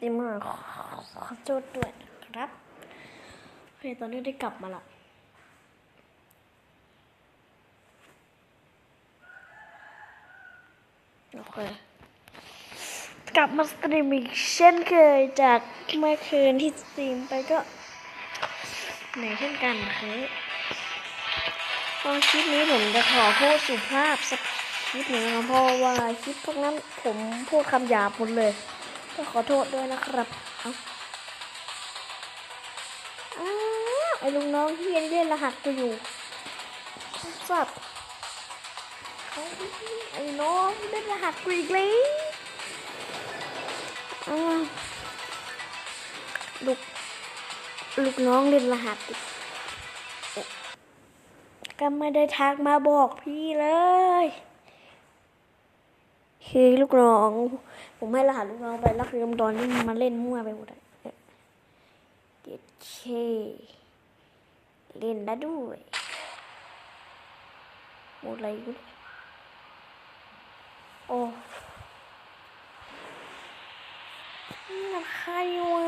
ติมขอขอโทษด้วยครับโอเคตอนนี้ได้กลับมาละโอเคกลับมาสตรีมอีกเช่นเคยจากเมื่อคืนที่สตรีมไปก็ไหนเช่นกันคือตอนคลิปนี้ผมจะขอพูดสุภาพสักคลิปหนึ่งนะเพราะว่าคลิปพวกนั้นผมพูดคำหยาบหมดเลย ก็ขอโทษด้วยนะครับเอาอ้าวไอ้ลุงน้องที่เล่นรหัสกูอยู่สับไอ้น้องเล่นรหัสกูอีกแล้วอ้าวลูกลูกน้องเล่นรหัสกก็ไม่ได้ทักมาบอกพี่เลย คือลูกน้อง ผมให้รหัสลูกน้องไปแล้วคือตอนนี้มันมาเล่นมั่วไปหมดเลยเด็ดเคเล่นได้ด้วยหมดอะไรกูเนี่ยโอ้ใครวะไอ้เหี้ยนี่หา